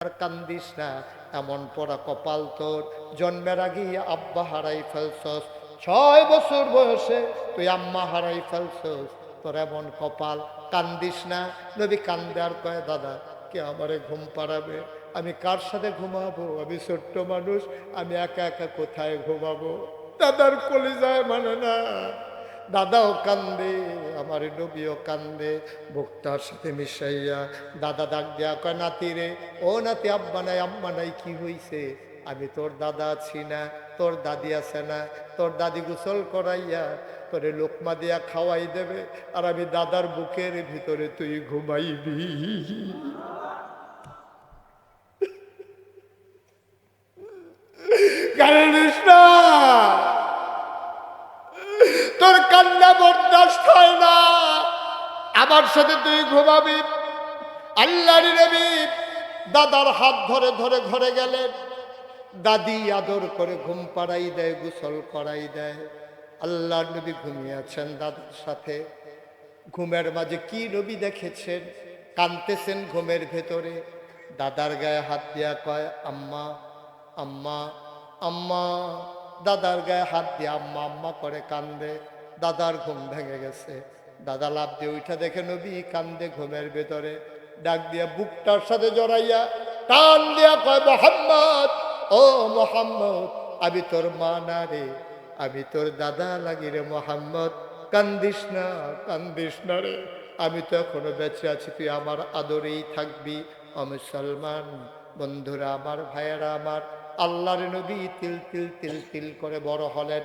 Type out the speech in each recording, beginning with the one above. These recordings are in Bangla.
কান্দিস না, এমন পড়া কপাল তোর। জন্মের আগে আব্বা হারাই ফেলছস, ছয় বছর বয়সে তুই আম্মা হারাই ফেলছস। তোর এমন কপাল, কান্দিস না। নবী কান্দে আর কয়, দাদা, কে আমারে ঘুম পাড়াবে? আমি কার সাথে ঘুমাবো? আমি ছোট্ট মানুষ, আমি একা একা কোথায় ঘুমাবো? দাদার কলিজায় মানে না। দাদাও কান্দে, আমার নবীও কান্দে বুকটার সাথে মিশাইয়া দাদা ডাক দেয়া কয়, নাতি রে, ও নাতি, আব্বা নাই, আম্মা নাই, কি হইছে? আমি তোর দাদা আছি না, তোর দাদি আছে না, তোর দাদি গোসল করাইয়া তোরে লোকমা দিয়া খাওয়াই দেবে, আর আমি দাদার বুকের ভিতরে তুই ঘুমাইবি। কারণিস না তোর কান্না বরদাস্ত হয় না। আমার সাথে তুই ঘুমাবি। আল্লাহর নবী দাদার হাত ধরে ধরে ঘরে গেলেন। দাদি আদর করে ঘুম পাড়াই দেয়, গোসল করাই দেয়। আল্লাহর নবী ঘুমিয়ে আছেন দাদার সাথে। ঘুমের মাঝে কি নবী দেখেছেন? কানতেছেন ঘুমের ভেতরে। দাদার গায়ে হাত দিয়া কয়, আম্মা আম্মা আম্মা। দাদার গায়ে হাত দিয়ে আম্মা আম্মা করে কান্দে। দাদার ঘুম ভেঙে গেছে। দাদা লাভ দিয়ে উঠা দেখে নবী কান্দে ঘুমের ভেতরে। ডাক দিয়া বুকটার সাথে জড়াইয়া টান দিয়া কয়, মোহাম্মদ, ও মোহাম্মদ, আমি তোর মা না রে, আমি তোর দাদা লাগি রে মোহাম্মদ। কান্দিস না কান্দিস না রে, আমি তো এখনও বেঁচে আছি, তুই আমার আদরেই থাকবি। মুসলমান, বন্ধুরা আমার, ভাইয়েরা আমার, আল্লাহর নবী তিল তিল তিল তিল করে বড় হলেন।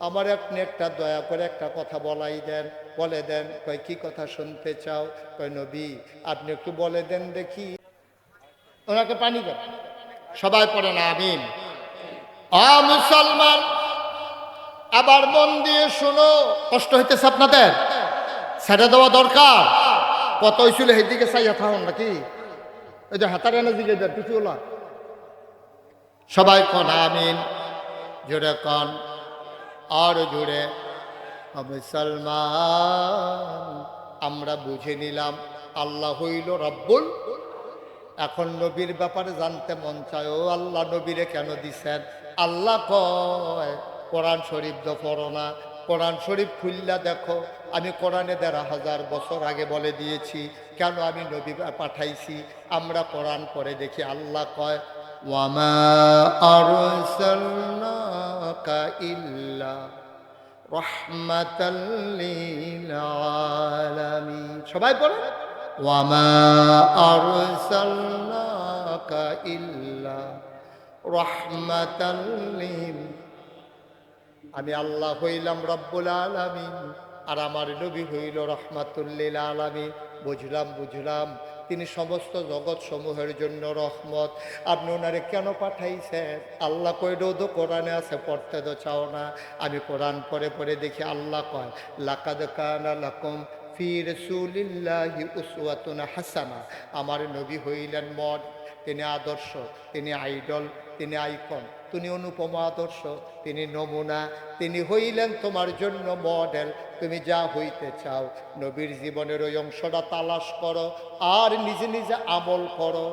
আমার আপনি একটা দয়া করে একটা কথা বলাই দেন, বলে দেন, কয়, কি কথা শুনতে চাও? কয়, নবী, আপনি একটু বলে দেন দেখি। ওনাকে পানি দেন। সবাই পড়ে না, আমিন। মুসলমান, আবার মন দিয়ে শুনো। কষ্ট হইতেছে আপনাদের? ছেড়ে দেওয়া দরকার। কত হয়েছিল সেদিকে চাইয়া থাকুন নাকি? ওই যে হাতারে এনে দিকে দেন কিছু সবাই কন, আমিন। জোরে কন। আর জুড়ে। মুসলমান আমরা বুঝে নিলাম আল্লাহ হইল রব্বুল। এখন নবীর ব্যাপারে জানতে মন চায়, ও আল্লাহ নবীরে কেন দিছেন? আল্লাহ কয়, কোরআন শরীফ তো পড়ো না। কোরআন শরীফ খুললা দেখো, আমি কোরআনে দেড় হাজার বছর আগে বলে দিয়েছি, কেন আমি নবী পাঠাইছি? আমরা কোরআন পড়ে দেখি, আল্লাহ কয় আরসালনাকা ইল্লা রহমাতাল লিল আলামিন সবাই বলে ওয়ামা আরসালনাকা ইল্লা রহমাতাল লিল আমি আল্লাহ হইলাম রব্বুল আলামিন, আর আমার নবী হইল রহমাতুল্লিল আলামিন। বুঝলাম বুঝলাম। তিনি সমস্ত জগৎ সমূহের জন্য রহমত। আপনি ওনারে কেন পাঠাইছেন? আল্লাহ কই রোদও কোরআনে আছে, পড়তে তো চাও না। আমি কোরআন পড়ে পড়ে দেখি আল্লাহ কয়, লাকাদ কানা লাকুম ফি রাসূলিল্লাহি হাসানা। আমার নবী হইলেন মড তিনি আদর্শ, তিনি আইডল, তিনি আইকন। তিনি অনুপম আদর্শ তিনি নমুনা, তিনি হইলেন তোমার জন্য মডেল, তুমি যা হইতে চাও। নবীর জীবনের ওই অংশটা তালাশ করো, আর নিজে নিজে আমল করো।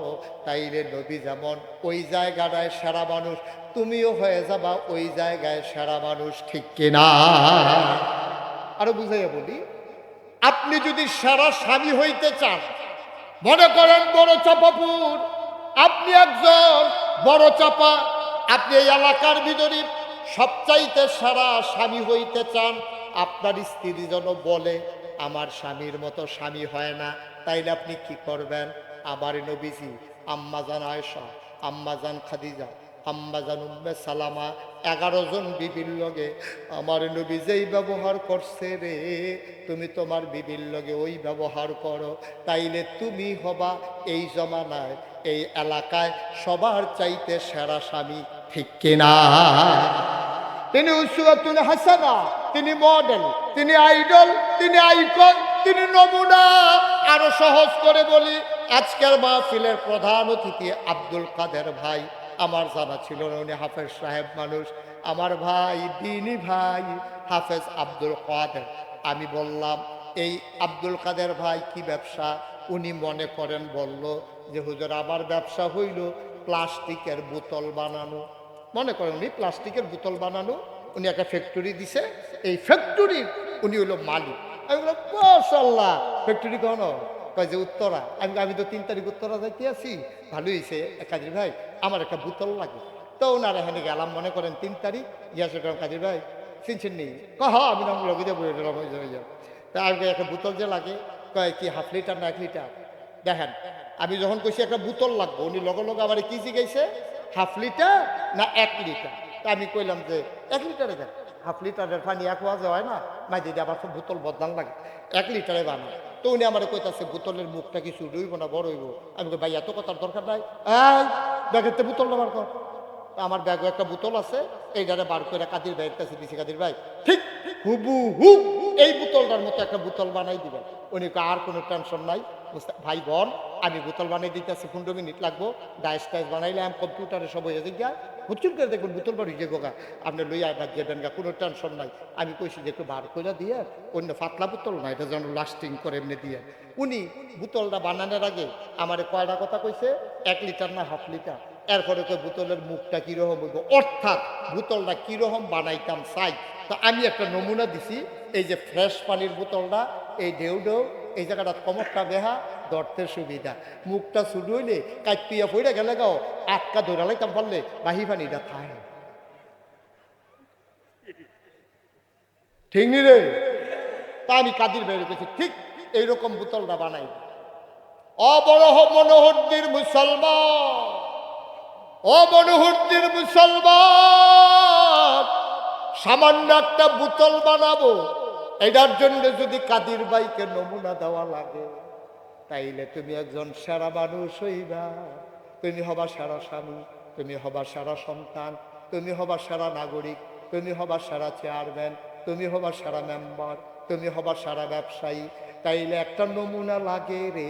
তাইলে নবী যেমন ওই জায়গাটায় সেরা মানুষ, তুমিও হয়ে যাবা ওই জায়গায় সেরা মানুষ, ঠিক কিনা? আরও বুঝাইয়া বলি, আপনি যদি সেরা স্বামী হইতে চান, মনে করেন বড় চাপাপুর আপনি একজন বড় চাপা আপনি এই এলাকার ভিতরে সবচাইতে সেরা স্বামী হইতে চান, আপনার স্ত্রী যেন বলে, আমার স্বামীর মতো স্বামী হয় না। তাইলে আপনি কি করবেন? আমার নবীজি আম্মাজান আয়সা আম্মাজান খাদিজা আম্মাজান উম্মে সালামা, এগারো জন বিবির লগে, আমার নবী যেই ব্যবহার করছে রে, তুমি তোমার বিবির লগে ওই ব্যবহার করো। তাইলে তুমি হবা এই জমানায়, এই এলাকায় সবার চাইতে সেরা স্বামী। ঠিক তিনি উসুয়াতুল হাসানা, তিনি মডেল, তিনি আইডল, তিনি আইকন, তিনি নমুনা। আরও সহজ করে বলি, আজকের মাহফিলের প্রধান অতিথি আব্দুল কাদের ভাই। আমার জানা ছিল না উনি হাফেজ সাহেব মানুষ। আমার ভাই দিনী ভাই, হাফেজ আব্দুল কাদের। আমি বললাম, এই আব্দুল কাদের ভাই কি ব্যবসা? উনি মনে করেন, বলল যে, হুজুর, আমার ব্যবসা হইল প্লাস্টিকের বোতল বানানো। মনে করেন উনি প্লাস্টিকের বোতল বানানো, উনি একটা ফ্যাক্টরি দিছে। এই ফ্যাক্টরির উনি হলো মালিক। আমি বললাম মাশাল্লাহ ফ্যাক্টরি কেন কয় যে, উত্তরা। আমি আমি তো তিন তারিখ উত্তরা যাইতে আছি। ভালো হয়েছে কাজী ভাই, আমার একটা বোতল লাগে। তো ওনার এখানে গেলাম, মনে করেন তিন তারিখ। জিজ্ঞাসা করলাম কাজী ভাই, চিনছেন নি? কহ, আমি নাম লগে যাব। তা আমি একটা বোতল যে লাগে? কয়, কি, হাফ লিটার না এক লিটার? দেখেন, আমি যখন কইছি, একটা বোতল লাগবো। উনি লগে লগে আমার কি জিগাইছে? হাফ লিটার না এক লিটার? তা আমি কইলাম যে, এক লিটারে দেন। হাফ লিটারের পানি এক ওয়াজে হয় না? মাই দিদি আবার সব বোতল বদলান লাগে। এক লিটারে বানা তো উনি আমার কইতাছে, বোতলের মুখটা কিছু রইব না, বড় হইব। আমি ভাই, এত কথার দরকার নাই? এই, ব্যাগের বোতল বার কর। আমার ব্যাগে একটা বোতল আছে, এইটারে বার করে কাদির ভাইয়ের কাছে দিছি। কাদির ভাই, ঠিক, হুবু, হু, এই বোতলটার মতো একটা বোতল বানাই দিবেন। উনি আর কোনো টেনশন নাই। ভাই বোন আমি বোতল বানাই দিতেছি, পনেরো মিনিট লাগবো। ডাইস টাইস বানাইলে আমি কম্পিউটারে সব হয়ে যাই গিয়া হুচুর করে দেখবেন বোতল বাড়ি যে গোগা আপনি লইয়া আবার যাবেন গা, কোনো টেনশন নাই। আমি কইছি যে একটু বার করে দিয়ে, অন্য পাতলা বোতল না, এটা যেন লাস্টিং করে এমনি দিয়ে। উনি বোতলটা বানানোর আগে আমার কয়টা কথা কইছে? এক লিটার না হাফ লিটার? এরপরে তো বোতলের মুখটা কীরকম হইব? অর্থাৎ বোতলটা কীরকম বানাইতাম চাই? তো আমি একটা নমুনা দিছি, এই যে ফ্রেশ পানির বোতলটা, এই ঢেউ ঢেউ, এই জায়গাটা কমরটা বেহা দর্থের সুবিধা। মুখটা শুরু হইলে কাটিয়া পড়ে গেলে গাও, আটকা ধরে লাইতাম পারলে বাহি পানিটা থাকে ঠিক নি রে? তা আমি কাদির বের করছি ঠিক এইরকম বোতলটা বানাই। অবরহ মনোহরদির মুসলমান ও মনোহরদির মুসলমান, সামান্য একটা বোতল বানাবো। এটার জন্য যদি কাদির বাইকে নমুনা দেওয়া লাগে। তাইলে তুমি একজন সেরা মানুষ হইবা। তুমি হবা সেরা স্বামী, তুমি হবা সেরা সন্তান, তুমি হবা সেরা নাগরিক, তুমি হবা সেরা চেয়ারম্যান, তুমি হবা সেরা মেম্বার, তুমি হবা সেরা ব্যবসায়ী। তাইলে একটা নমুনা লাগে রে,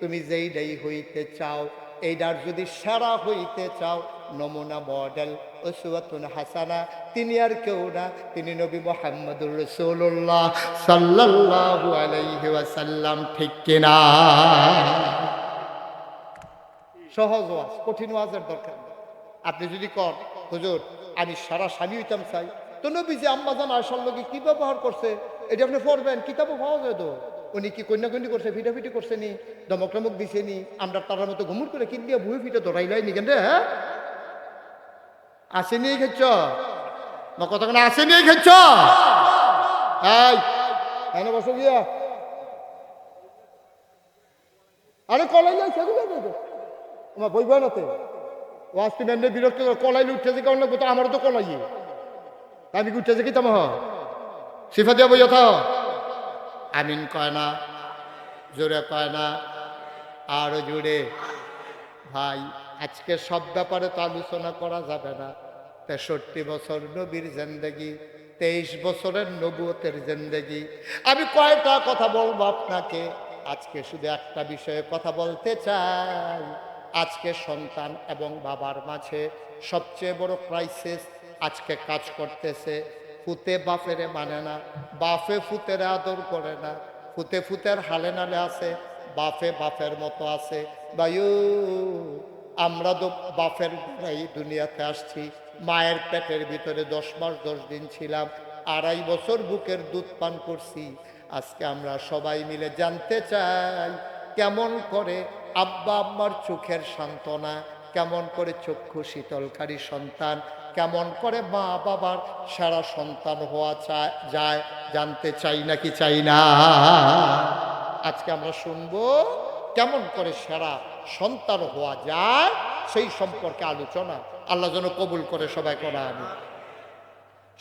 তুমি যেইটাই হইতে চাও এইটার যদি সেরা হইতে চাও নমুনা মডেল ওসুয়াতুন হাসানা। তিনি আর কেউ না, তিনি নবী মোহাম্মদুর রসুল্লাহ সাল্লাল্লাহু আলাইহি ওয়াসাল্লাম, ঠিক কিনা? সহজ ওয়াজ, কঠিন ওয়াজের দরকার। আপনি যদি কর হুজুর, আমি সারা স্বামী হইতাম চাই। তো নবী যে আম্মাজান আয়সার লোকে কি ব্যবহার করছে? এটা আপনি পড়বেন, কিতাবও পাওয়া যায় তো। উনি কি কন্যাকন্যা করছে, ফিটাফিটি করছে নি দমক টমক দিছে নি আমরা তার মতো ঘুমুর করে কিন দিয়ে ভুয়ে ফিটে ধরাইলাই নি কেন রে হ্যাঁ? আসেনি খেচ্ছ না কতক্ষণ আসেনি খেচ্ছ এই এনে বসো গিয়া। আরে, কলাই দেখো আমার বইব নাতে ওয়াজ তুমি এমনি বিরক্ত করে কলাইলে উঠতেছে কেমন লাগবে তো আমারও তো কলাই। আমি কি উঠতেছে কি তোমার সিফা দিয়া বই আমিন কয় না, জোরে কয় না, আরও জোরে। ভাই, আজকে সব ব্যাপারে তো আলোচনা করা যাবে না। তেষট্টি বছর নবীর জিন্দগি, তেইশ বছরের নবুয়তের জিন্দগি। আমি কয়টা কথা বলব আপনাকে? আজকে শুধু একটা বিষয়ে কথা বলতে চাই। আজকে সন্তান এবং বাবার মাঝে সবচেয়ে বড় ক্রাইসিস আজকে কাজ করতেছে। ফুতে বাপেরে মানে না, বাপে ফুতের আদর করে না, ফুতে ফুতের হালে নালে আছে, বাপে বাপের মতো আছে। বায়ু আমরা তো এই দুনিয়াতে আসছি। মায়ের পেটের ভিতরে দশ মাস, দশ দিন ছিলাম, আড়াই বছর বুকের দুধ পান করছি। আজকে আমরা সবাই মিলে জানতে চাই, কেমন করে আব্বা আম্মার চোখের সান্ত্বনা, কেমন করে চক্ষু শীতলকারী সন্তান, কেমন করে মা বাবার সারা সন্তান হওয়া চা- যায়, জানতে চাই নাকি চাই না? আজকে আমরা শুনব, কেমন করে সেরা সন্তান হওয়া যায় সেই সম্পর্কে আলোচনা। আল্লাহ যেন কবুল করে সবাই করা আমি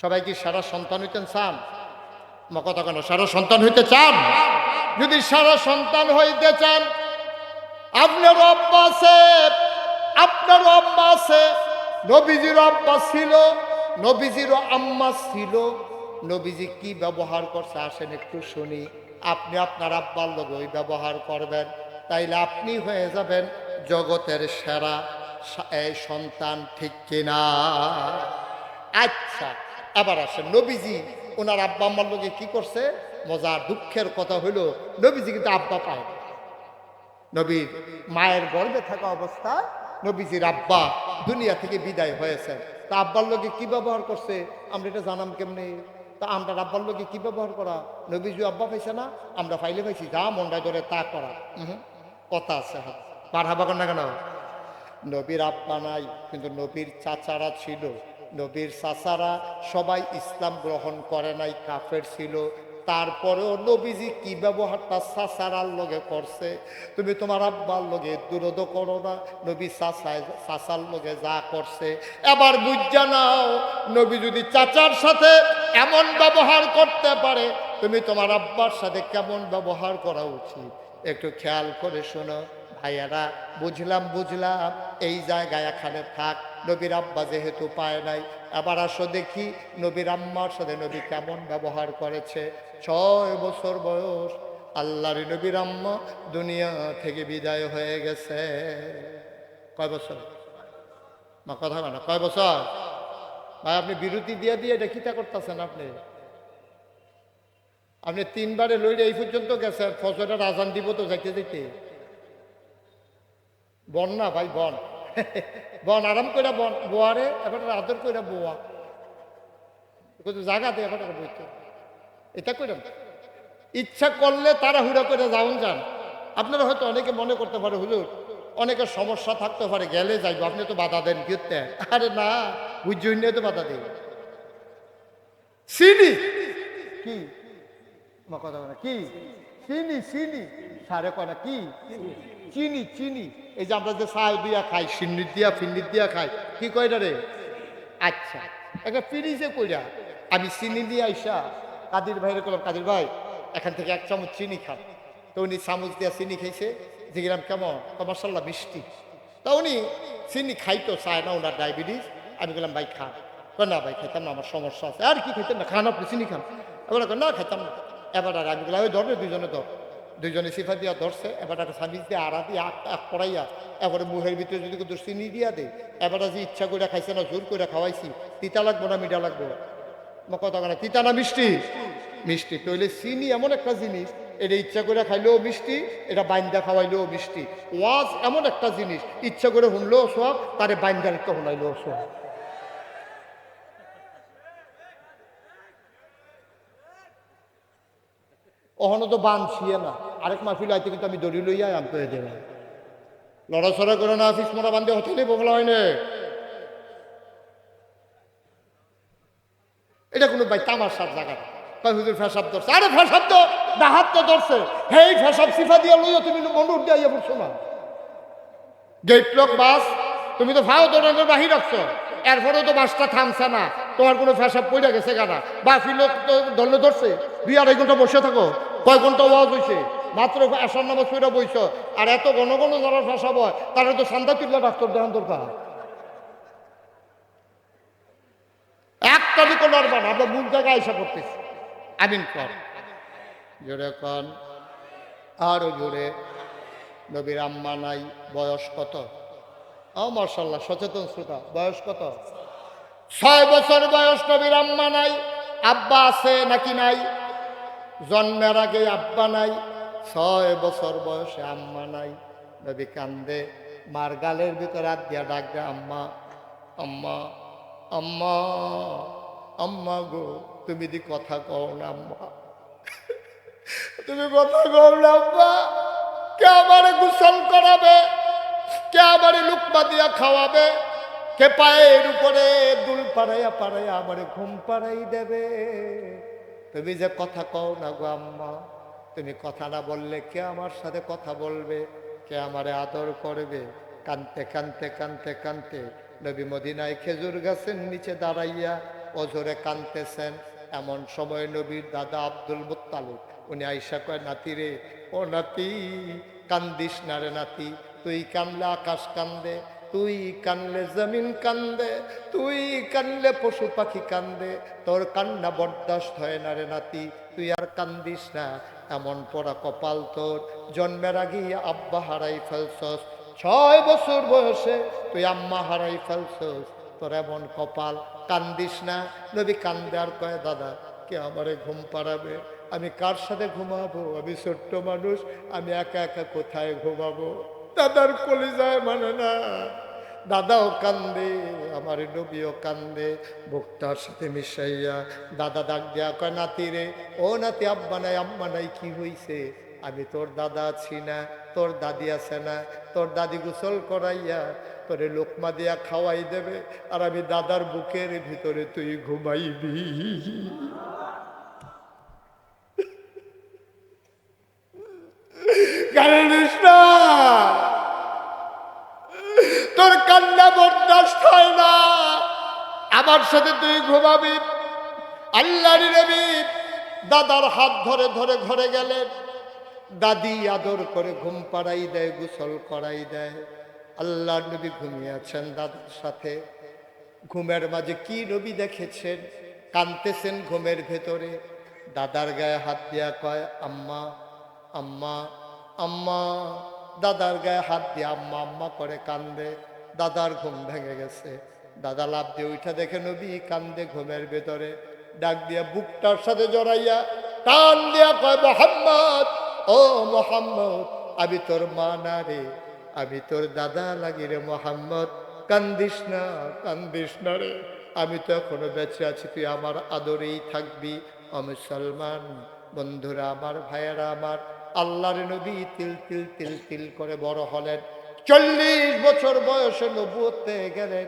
সবাই কি সারা সন্তান হইতেন, চান? কথা কেন, সারা সন্তান হইতে চান? যদি সারা সন্তান হইতে চান, আপনার আব্বা আপনার আব্বা আছে, নবীজির আব্বা ছিল, নবীজির আম্মা ছিল। নবীজি কি ব্যবহার করছে, আসেন একটু শুনি। আপনি আপনার আব্বার লোক ওই ব্যবহার করবেন, তাইলে আপনি হয়ে যাবেন জগতের সেরা। সন্তান ঠিক কিনা? আচ্ছা আবার আসেন। নবীজি, ওনার আব্বা আম্মার লোকে কি করছে? মজার দুঃখের কথা হইল, নবীজি কিন্তু আব্বা পায়। নবীর মায়ের গর্ভে থাকা অবস্থা, নবীজির আব্বা দুনিয়া থেকে বিদায় হয়েছেন তা আব্বার লোকে কি ব্যবহার করছে? আমরা এটা জানাম কেমনে? তা আমরা আব্বার লোকে কি ব্যবহার করা? নবীজি আব্বা পাইছে না, আমরা ফাইলে পাইছি, যা মনটা ধরে তা করা। কথা আছে হাত পার হাবা না কেন? নবীর আব্বা নাই, কিন্তু নবীর চাচারা ছিল। নবীর চাচারা সবাই ইসলাম গ্রহণ করে নাই, কাফের ছিল। তারপরেও নবীজি কি ব্যবহারটা চাচারার লগে করছে? তুমি তোমার আব্বার লগে দূরদ করো না, নবী চাচায়, চাচার লগে যা করছে। এবার বুঝা নাও, নবী যদি চাচার সাথে এমন ব্যবহার করতে পারে, তুমি তোমার আব্বার সাথে কেমন ব্যবহার করা উচিত? একটু খেয়াল করে শোনো। ভাইয়ারা বুঝলাম বুঝলাম, এই জায়গায় এখানে থাক, নবীর আব্বা যেহেতু পায় নাই, আবার আসো দেখি, নবীর আম্মার সাথে নবী কেমন ব্যবহার করেছে, ছয় বছর বয়স, আল্লাহর নবীর আম্মা দুনিয়া থেকে বিদায় হয়ে গেছে। কয় বছর? মা কথা না, কয় বছর? ভাই, আপনি বিরতি দিয়ে দিয়ে এটা কিতা করতেছেন আপনি? আপনি তিনবারে লইলে এই পর্যন্ত গেছেন, ফজরের আজান দিব তো যাইতে যাইতে। বন না ভাই, বন। বন, আরাম করে বন। বোয়ারে, এবার আদর করে বোয়া। কিন্তু জায়গা দিয়ে এবার বইতে এটা করে ইচ্ছা করলে তারা হুড়া করে যাউন যান। আপনারা হয়তো অনেকে মনে করতে পারে, হুজুর অনেকের সমস্যা থাকতে পারে, গেলে যাইব। আপনি তো বাধা দেন কিতে আরে না বুঝছই নিয়ে তো বাধা দেই। চিনি কি? আমার কথা কি? চিনি চিনি সারে কয় না, কি? চিনি চিনি। এই যে আমরা যে চাল দিয়া খাই সিন্নির দিয়া ফিন্নির দিয়া খাই কি কয় না রে? আচ্ছা। একটা ফিরিজে কইরা আমি চিনি দিয়ে আইসা। কাদির ভাইরে করলাম কাদির ভাই এখান থেকে এক চামচ চিনি খান তো উনি চামচ দিয়া চিনি খাইছে। জিগিরাম কেমন? তো মার্শাল্লাহ মিষ্টি। তা উনি চিনি খাইতো চায় না ওনার ডায়াবেটিস। আমি বললাম ভাই খান না ভাই খাইতাম না আমার সমস্যা আছে। আর কি খাইতেন না? খান আপনি চিনি খান। এবার না খাইতাম না। এবার আর আমি বললাম ওই ধরবে দুজনে ধর। দুজনে সিফা দিয়া ধরছে, এবার একটা সামিজ দিয়ে আড়া দিয়ে আখ আখ পড়াইয়া এবারে মুখের ভিতরে যদি কিন্তু চিনি দিয়া দেয়, এবার যে ইচ্ছা করে খাইছে না, জোর করে খাওয়াইছি, তিতা লাগবো না, মিঠা লাগবো? কথা না, তিতা না মিষ্টি? মিষ্টি। তৈলে চিনি এমন একটা জিনিস, এটা ইচ্ছা করে খাইলেও মিষ্টি, এটা বাইন্দা খাওয়াইলেও মিষ্টি। ওয়াজ এমন একটা জিনিস, ইচ্ছা করে শুনলেও সব তারে বাইন্দা লিখতে শুনাইলেও সব অহনো তো বান ছিয়ে না। আরেক মাহফিল আইতে কিন্তু আমি দড়ি লইয়া করে দেব। লড়াচড়া করে না অফিস মোটা বান্ধে হোটেলে বগলা হয় না। এটা কোনো ভাই তামাশার জায়গা। কয়, হুজুর ধরছে। আরে ফেসাব তো ডাহাত তো ধরছে। হেই ফেসাব সিফা দিয়া লইয়া তুমি মনুর দিয়া ইয়ে পড়ছো না। গেট লক বাস, তুমি তো ভাও দৌড়ানোর বাহির রাখছো এরপরেও তো বাসটা থামছে না। তোমার কোনো ফেসাব পড়ে গেছে গানা বাকি লোক তো ধরলে ধরছে। দুই আড়াই ঘণ্টা বসে থাকো। কয় ঘণ্টা ওয়াজ হয়েছে মাত্র আসার নামাজ পড়ে বইছ। আর এত ঘন ঘন যারা ফেসাব হয় তারা তো সান্দা তুল্লা ডাক্তার দেখান দরকার। একটা দিকে লড়বা না আমরা মূল জায়গায় এসে পড়তেছি। আমিন কর। জোরে কন। আরও জোরে। নবীর আম্মা নাই, বয়স কত? ও মার্শাল্লাহ সচেতন শ্রোতা, বয়স কত? ছয় বছর বয়স নবীর আম্মা নাই, আব্বা আছে নাকি নাই? জন্মের আগে আব্বা নাই, ছয় বছর বয়সে আম্মা নাই। নবী কান্দে, মার গালের ভিতরে হাত দিয়া ডাক আম্মা আম্মা আম্মা আম্মা গো, তুমি দি কথা কও না আম্মা। তুমি কথা কও না আম্মা। কে আমারে গোসল করাবে? কে আমারে লুকমা দিয়া খাওয়াবে? কে পায়ের উপরে দুল পাড়াইয়া পাড়াইয়া আমারে ঘুম পাড়াই দেবে? তুমি যে কথা কও না গো আম্মা, তুমি কথা না বললে কে আমার সাথে কথা বলবে? কে আমারে আদর করবে? কানতে কানতে কানতে কানতে নবী মদিনায় খেজুর গাছের নিচে দাঁড়াইয়া অজরে কানতেছেন। এমন সময় নবীর দাদা আব্দুল মুত্তালিব, উনি আইসা কয়, নাতি রে, ও নাতি, কান্দিস না রে নাতি, তুই কানলে আকাশ কান্দে তুই কানলে জমিন কান্দে, তুই কানলে পশু পাখি কান্দে, তোর কান্না বরদাস্ত হয় না রে নাতি, তুই আর কান্দিস না, এমন পড়া কপাল তোর। জন্মের আগে আব্বা হারাই ফেলছস, ছয় বছর বয়সে তুই আম্মা হারাই ফেলছস, তোর এমন কপাল। কান্দিস না, নবী কান্দে আর কয়, দাদা, কে আমারে ঘুম পাড়াবে? আমি কার সাথে ঘুমাবো? আমি ছোট্ট মানুষ, আমি একা একা কোথায় ঘুমাবো? দাদার কলিজায় মানে না। দাদাও কান্দে, আমার ডুবিও কান্দে, বুকটার সাথে মিশাইয়া দাদা ডাক দেয়া কয়, নাতি রে, ও নাতি, আব্বা নাই, আম্মা নাই, কি হইছে? আমি তোর দাদা আছি না, তোর দাদি আছে না, তোর দাদি গোসল করাইয়া তোরে লোকমা দিয়া খাওয়াই দেবে, আর আমি দাদার বুকের ভিতরে তুই ঘুমাইবি কারণিস না তোর কান্না বরদাস্ত হয় না আমার সাথে তুই ঘুমাবি। আল্লাহর নবী দাদার হাত ধরে ধরে ঘরে গেলেন। দাদি আদর করে ঘুম পাড়াই দেয়, গোসল করাই দেয়। আল্লাহর নবী ঘুমিয়ে আছেন দাদার সাথে। ঘুমের মাঝে কি নবী দেখেছেন? কানতেছেন ঘুমের ভেতরে। দাদার গায়ে হাত দিয়া কয়, আম্মা আম্মা আম্মা। দাদার গায়ে হাত দিয়ে আম্মা আম্মা করে কান্দে। দাদার ঘুম ভেঙে গেছে। দাদা লাভ দিয়ে উঠা দেখে নবী কান্দে ঘুমের ভেতরে। ডাক দিয়া বুকটার সাথে জড়াইয়া টান দিয়া কয়, মোহাম্মদ, ও মোহাম্মদ, আমি তোর মা না রে, আমি তোর দাদা লাগি রে মোহাম্মদ। কান্দিস না কান্দিস না রে, আমি তো এখনও বেঁচে আছি, তুই আমার আদরেই থাকবি। মুসলমান, বন্ধুরা আমার, ভাইয়েরা আমার, আল্লাহর নবী তিল তিল তিল তিল করে বড় হলেন। চল্লিশ বছর বয়সে নবুয়ত পেয়ে গেলেন।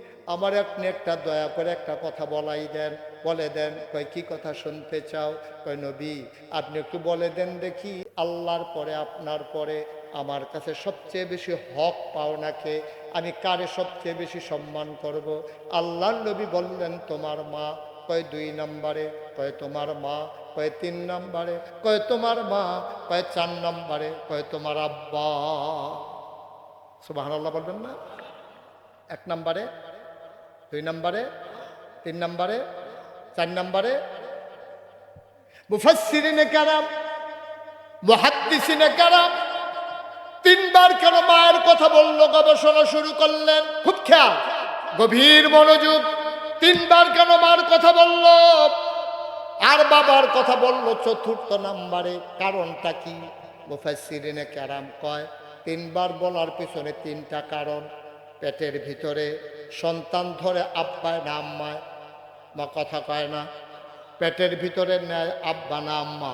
আমার আপনি একটা দয়া করে একটা কথা বলাই দেন, বলে দেন, কয়, কি কথা শুনতে চাও? কয়, নবী, আপনি একটু বলে দেন দেখি, আল্লাহর পরে, আপনার পরে আমার কাছে সবচেয়ে বেশি হক পাওনাকে আমি কারে সবচেয়ে বেশি সম্মান করব? আল্লাহর নবী বললেন, তোমার মা। কয়, দুই নম্বরে। কয়, তোমার মা। কয়, তিন নম্বরে। কয়, তোমার মা। কয়, চার নম্বরে। কয়, তোমার আব্বা। সুবাহ বলবেন না? এক নম্বরে? দুই নম্বরে, তিন নম্বরে, চার নম্বরে। মুফাসসিরিনে কারাম, মুহাদ্দিসিনে কারাম তিনবার কেন মায়ের কথা বলল, গবেষণা শুরু করলেন? খুব খেয়াল, গভীর মনোযোগ। তিনবার কেন মার কথা বলল? আর বাবার কথা বলল চতুর্থ নাম্বারে, কারণটা কি? মুফাসসিরিনে কারাম কয়, তিনবার বলার পিছনে তিনটা কারণ, পেটের ভিতরে সন্তান ধরে আব্বায় না আম্মায়। বা কথা কয় না, পেটের ভিতরে নেয় আব্বা না আম্মা।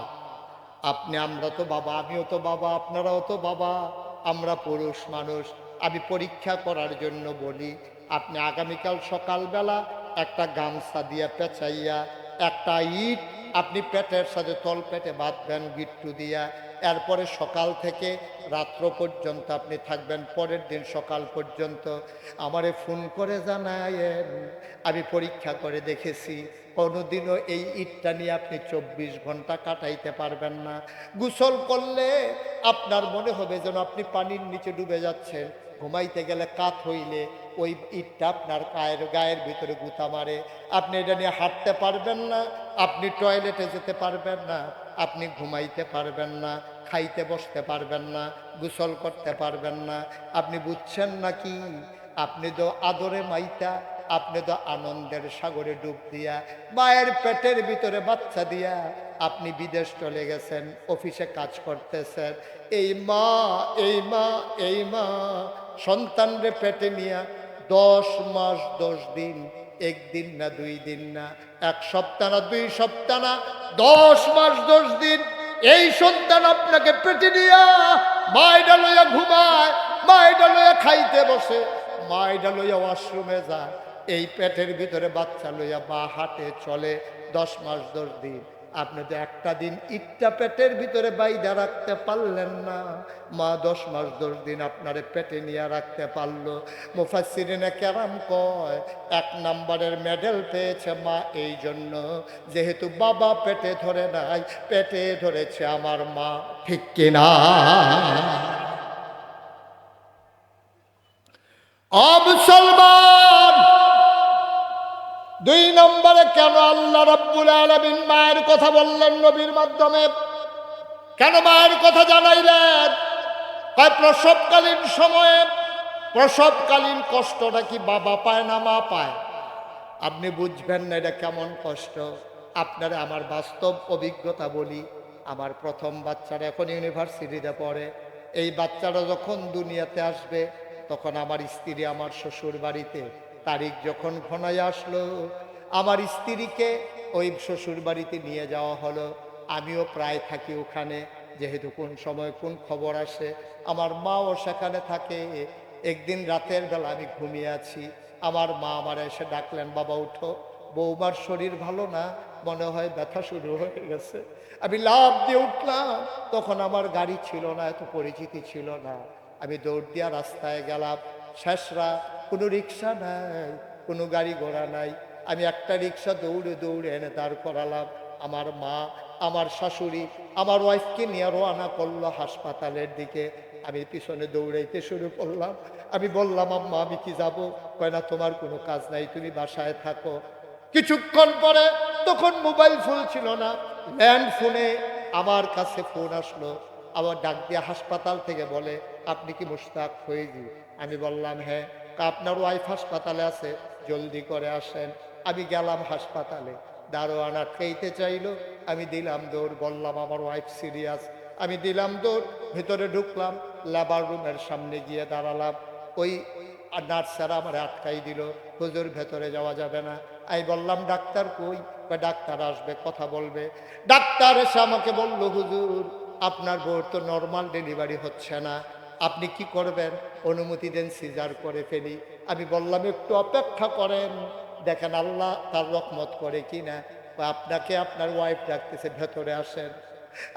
আপনি, আমরা তো বাবা, আমিও তো বাবা, আপনারাও তো বাবা। আমরা পুরুষ মানুষ, আমি পরীক্ষা করার জন্য বলি, আপনি আগামীকাল সকালবেলা একটা গামছা দিয়ে পেঁচাইয়া একটা ইট, আপনি পেটের সাথে তল পেটে বাঁধবেন গিট্টু দিয়া। এরপরে সকাল থেকে রাত্র পর্যন্ত আপনি থাকবেন, পরের দিন সকাল পর্যন্ত। আমারে ফোন করে জানায়েন, আমি পরীক্ষা করে দেখেছি, কোনোদিনও এই ইটটা নিয়ে আপনি চব্বিশ ঘণ্টা কাটাইতে পারবেন না। গোসল করলে আপনার মনে হবে যেন আপনি পানির নিচে ডুবে যাচ্ছেন। ঘুমাইতে গেলে কাত হইলে ওই ইটটা আপনার গায়ের গায়ের ভিতরে গুতা মারে। আপনি এটা নিয়ে হাঁটতে পারবেন না, আপনি টয়লেটে যেতে পারবেন না, আপনি ঘুমাইতে পারবেন না, খাইতে বসতে পারবেন না, গোসল করতে পারবেন না। আপনি বুঝছেন নাকি? আপনি তো আদরে মাইতা, আপনি তো আনন্দের সাগরে ডুব দিয়া, মায়ের পেটের ভিতরে বাচ্চা দিয়া আপনি বিদেশ চলে গেছেন, অফিসে কাজ করতেছেন। এই মা এই মা এই মা, সন্তানরে পেটে নিয়া দশ মাস, দশ দিন, একদিন না দুই দিন না, এক সপ্তাহ না দুই সপ্তাহ না, দশ মাস, দশ দিন, এই সন্তান আপনাকে পেটে নিয়া মায়েরা লইয়া ঘুমায় মায়েরা লইয়া খাইতে বসে মা এটা লইয়া ওয়াশরুমে যায়, এই পেটের ভিতরে বাচ্চা লইয়া বা হাটে, চলে, দশ মাস, দশ দিন আপনি তো একটা দিন ইটটা পেটের ভিতরে বাইদা রাখতে পারলেন না। মা দশ মাস দশ দিন আপনারে পেটে নিয়ে রাখতে পারল। মুফাসিরিনে কেরাম কয়, এক নম্বরের মেডেল পেয়েছে মা এই জন্য। যেহেতু বাবা পেটে ধরে নাই, পেটে ধরেছে আমার মা। ঠিক কিনা? দুই নম্বরে কেন আল্লাহ রাব্বুল আলামিন মায়ের কথা বললেন নবীর মাধ্যমে? কেন মায়ের কথা জানাইলেন? তাই প্রসবকালীন সময়ে প্রসবকালীন কষ্টটা কি বাবা পায় না মা পায়? আপনি বুঝবেন না এটা কেমন কষ্ট। আপনারা আমার বাস্তব অভিজ্ঞতা বলি, আমার প্রথম বাচ্চারা এখন ইউনিভার্সিটিতে পড়ে। এই বাচ্চারা যখন দুনিয়াতে আসবে, তখন আমার স্ত্রী আমার শ্বশুর বাড়িতে তারিখ যখন ঘনায় আসলো, আমার স্ত্রীকে ওই শ্বশুর বাড়িতে নিয়ে যাওয়া হলো। আমিও প্রায় থাকি ওখানে, যেহেতু কোন সময় কোন খবর আসে। আমার মাও সেখানে থাকে। একদিন রাতের বেলা আমি ঘুমিয়ে আছি। আমার মা আমার এসে ডাকলেন, বাবা, উঠো। বৌমার শরীর ভালো না? মনে হয় ব্যথা শুরু হয়ে গেছে। আমি লাভ দিয়ে উঠলাম। তখন আমার গাড়ি ছিল না, এত পরিচিতি ছিল না। আমি দৌড় দিয়া রাস্তায় গেলাম। শেষরা কোনো রিক্সা নাই, কোনো গাড়ি ঘোড়া নাই। আমি একটা রিক্সা দৌড়ে দৌড়ে এনে দাঁড় করালাম। আমার মা, আমার শাশুড়ি, আমার ওয়াইফকে নিয়ে রওনা করল হাসপাতালের দিকে। আমি পিছনে দৌড়াইতে শুরু করলাম। আমি বললাম, আম্মা, আমি কি যাব? কয়, না, তোমার কোনো কাজ নাই, তুমি বাসায় থাকো। কিছুক্ষণ পরে তখন মোবাইল ফোন ছিল না। ল্যান্ড ফোনে আমার কাছে ফোন আসলো। আবার ডাক দিয়ে হাসপাতাল থেকে বলে, আপনি কি মুশতাক ফয়েজি? আমি বললাম হ্যাঁ। আপনার ওয়াইফ হাসপাতালে আছে, জলদি করে আসেন। আমি গেলাম হাসপাতালে। দারোয়ান আটকাইতে চাইলো, আমি দিলাম দৌড়, বললাম, আমার ওয়াইফ সিরিয়াস আমি দিলাম দৌড়, ভেতরে ঢুকলাম লেবার রুমের সামনে গিয়ে দাঁড়ালাম। ওই নার্সারা আমার আটকাই দিল, হুজুর, ভেতরে যাওয়া যাবে না। আমি বললাম, ডাক্তার কই? বা ডাক্তার আসবে, কথা বলবে। ডাক্তার এসে আমাকে বলল, হুজুর, আপনার বউর তো নর্মাল ডেলিভারি হচ্ছে না। আপনি কি করবেন? অনুমতি দেন, সিজার করে ফেলি। আমি বললাম, একটু অপেক্ষা করেন। দেখেন আল্লাহ তার রকমত করে কি না আপনাকে আপনার ওয়াইফ ডাকতেছে, ভেতরে আসেন।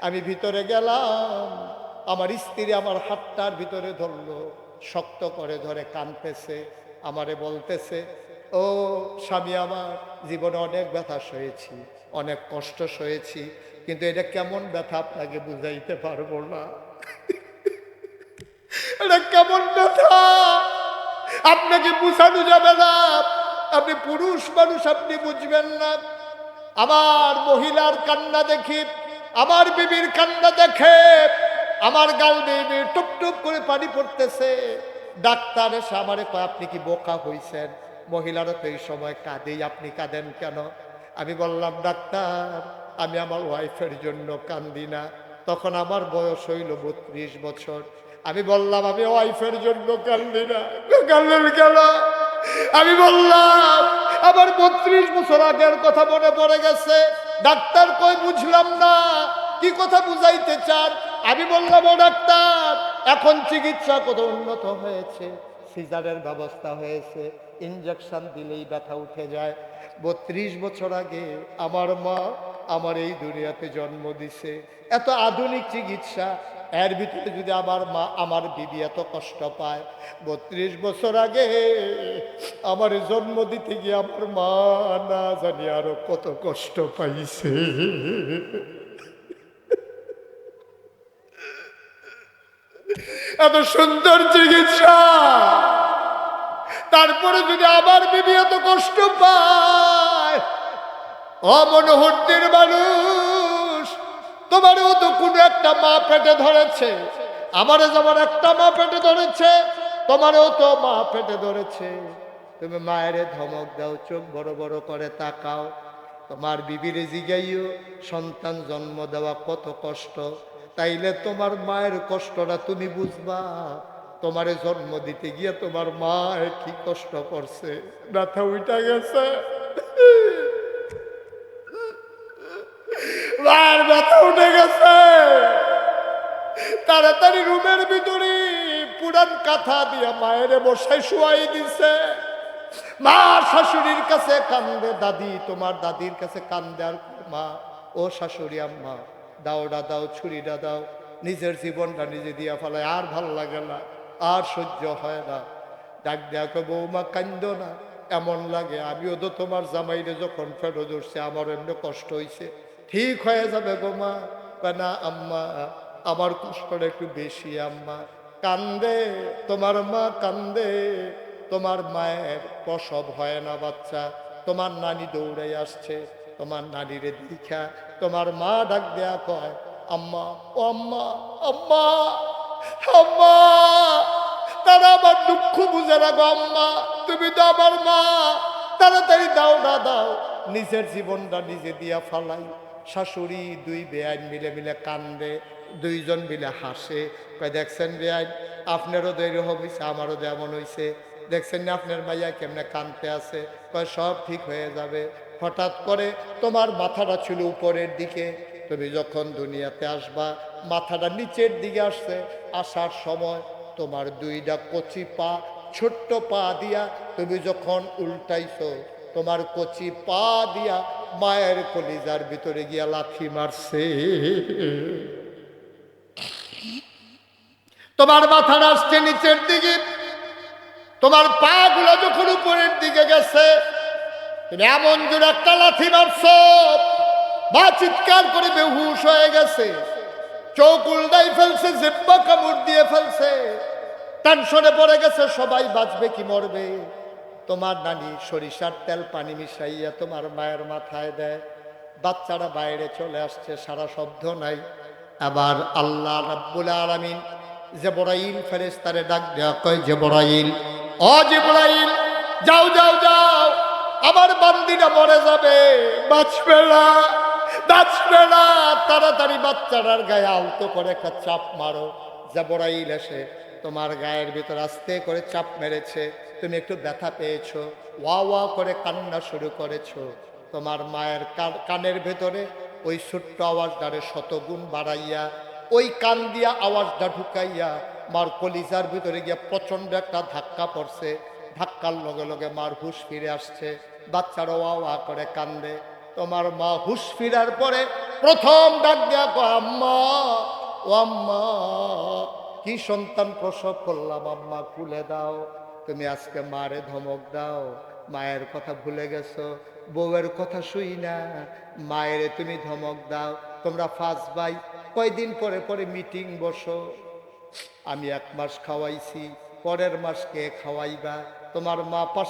আমি ভিতরে গেলাম। আমার স্ত্রী আমার হাতটার ভিতরে ধরলো, শক্ত করে ধরে কানতেছে, আমারে বলতেছে, ও স্বামী আমার, জীবনে অনেক ব্যথা সয়েছি, অনেক কষ্ট সয়েছি, কিন্তু এটা কেমন ব্যথা আপনাকে বুঝাইতে পারব না? এটা কেমন ব্যথা আপনাকে বুঝানো যাবে না? আপনি পুরুষ মানুষ, আপনি বুঝবেন না। আমার মহিলার কান্না দেখি, আমার বিবির কান্না দেখে, আমার গাল বেবি টুপ টুপ করে পানি পড়তেছে। ডাক্তার এসে আমারে কয়, আপনি কি বোকা হইছেন? মহিলারা তো এই সময় কাঁদেই। আপনি কাঁদেন কেন? আমি বললাম, ডাক্তার, আমি আমার ওয়াইফের জন্য কান্দি না। তখন আমার বয়স হইল বত্রিশ বছর। আমি বললাম, আমি ওয়াইফের জন্য কান্দি না। কান্দেন কেন? আমি বললাম, আমার বত্রিশ বছর আগের কথা মনে পড়ে গেছে। ডাক্তার কই বুঝলাম না। কি কথা বুঝাইতে চান? আমি বললাম, ও ডাক্তার, এখন চিকিৎসা কত উন্নত হয়েছে। সিজারের ব্যবস্থা হয়েছে। ইঞ্জেকশন দিলেই ব্যথা উঠে যায়। বত্রিশ বছর আগে আমার মা আমার এই দুনিয়াতে জন্ম দিছে। এত আধুনিক চিকিৎসা এর ভিতরে যদি আমার মা আমার বিবি এত কষ্ট পায়, বত্রিশ বছর আগে আমার জন্ম দিতে গিয়ে আমার মা না জানি আরও কত কষ্ট পাইছে। এত সুন্দর চিকিৎসা। তারপরে যদি আমার বিবি এত কষ্ট পায় অমনোহরদের মানুষ তোমারও তো কোনো একটা মা পেটে ধরেছে। আমারও যেমন একটা মা পেটে ধরেছে, তোমারও তো মা পেটে ধরেছে। তুমি মায়ের ধমক দাও, চোখ বড় বড় করে তাকাও। তোমার বিবিরে জিগাইও সন্তান জন্ম দেওয়া কত কষ্ট। তাইলে তোমার মায়ের কষ্টটা তুমি বুঝবা। তোমারে জন্ম দিতে গিয়ে তোমার মা কি কষ্ট করছে? ব্যথা উইটা গেছে। তাড়াতাড়ি রুমের ভিতরে পুরান কাঁথা দিয়া মায়ের বসায় শুয়াই দিছে। মা শাশুড়ির কাছে কান্দে, দাদি, তোমার দাদির কাছে কান্দে আর মা? ও শাশুড়ি আম্মা দাওটা দাও, ছুরিটা দাও, নিজের জীবনটা নিজে দিয়া ফেলায়, আর ভালো লাগে না, আর সহ্য হয় না। ডাক দেখো বৌমা, কান্দ না, এমন লাগে, আমিও তো তোমার জামাইরে যখন ফেরত ধরছি আমার এমনি কষ্ট হয়েছে ঠিক হয়ে যাবে গো মা। কয়, না, আম্মা আমার কষ্টটা একটু বেশি, আম্মা। কান্দে, তোমার মা কান্দে। তোমার মায়ের প্রসব হয় না, বাচ্চা। তোমার নানি দৌড়ে আসছে, তোমার নানিরে দীক্ষা। তোমার মা ডাক দেয়া কয়, আম্মা, ও আম্মা আম্মা আম্মা, তারা আমার দুঃখ বুঝে গো আম্মা। তুমি তো আমার মা। তাড়াতাড়ি দাও, না দাও। নিজের জীবনটা নিজে দিয়া ফালাই। শাশুড়ি দুই বেআইন মিলে মিলে কান্দে। দুইজন মিলে হাসে, কয়, দেখছেন বেআইন আপনারও এরকম হয়েছে আমারও যেমন হয়েছে দেখছেন না আপনার মাইয়া কেমনে কানতে আছে। কয়, সব ঠিক হয়ে যাবে। হঠাৎ করে তোমার মাথাটা ছিল উপরের দিকে। তুমি যখন দুনিয়াতে আসবা, মাথাটা নিচের দিকে আসছে। আসার সময় তোমার দুইটা কচি পা, ছোট্ট পা দিয়া তুমি যখন উল্টাইছো, তোমার কচি পা দিয়া মায়ের কলিজার ভিতরে গিয়া লাথি মারছে। তোমার মাথা আসছে নিচের দিকে। তোমার পা গুলো যখন উপরের দিকে গেছে, তুমি এমন জোর একটা লাথি মারছ বা চিৎকার করে বেহুশ হয়ে গেছে। চোখ উল্টাই ফেলছে, জিব্বা কামড় দিয়ে ফেলছে। টেনশনে পড়ে গেছে, সবাই বাঁচবে কি মরবে? তোমার নানি সরিষার তেল পানি মিশাইয়া তোমার মায়ের মাথায় দেয়। বাচ্চারা বাইরে চলে আসছে, সারা শব্দ নাই। আবার আল্লাহ রাব্বুল আলামিন জেবরাইল ফেরেস্তারে ডাক দেওয়া কয়, জেবরাইল, অ জেবরাইল, যাও যাও যাও, আমার বান্দিটা মরে যাবে, বাঁচবে না বাঁচবে না। তাড়াতাড়ি বাচ্চাটার গায়ে আলতো করে একটা চাপ মারো। জেবরাইল এসে তোমার গায়ের ভিতর আস্তে করে চাপ মেরেছে, তুমি একটু ব্যথা পেয়েছ ওয়া ওয়া করে কান্না শুরু করেছ। তোমার মায়ের কান- কানের ভেতরে ওই ছোট্ট আওয়াজটারে শতগুণ বাড়াইয়া ওই কান দিয়া আওয়াজটা ঢুকাইয়া মার কলিজার ভিতরে গিয়া প্রচণ্ড একটা ধাক্কা পড়ছে। ধাক্কার লগে লগে মার হুশ ফিরে আসছে। বাচ্চারা ওয়া ওয়া করে কান্দে। তোমার মা হুশ ফিরার পরে প্রথম ডাক দেয়া আম্মা, ও আম্মা, কি সন্তান প্রসব করলাম আম্মা খুলে দাও। তুমি আজকে মারে ধমক দাও। মায়ের কথা ভুলে গেছো। বউয়ের কথা শুই না। মায়েরে তুমি ধমক দাও। তোমরা ফার্স্ট বাই কয়দিন পরে পরে মিটিং বসো। আমি এক মাস খাওয়াইছি, পরের মাস কে খাওয়াইবা? তোমার মা পাশে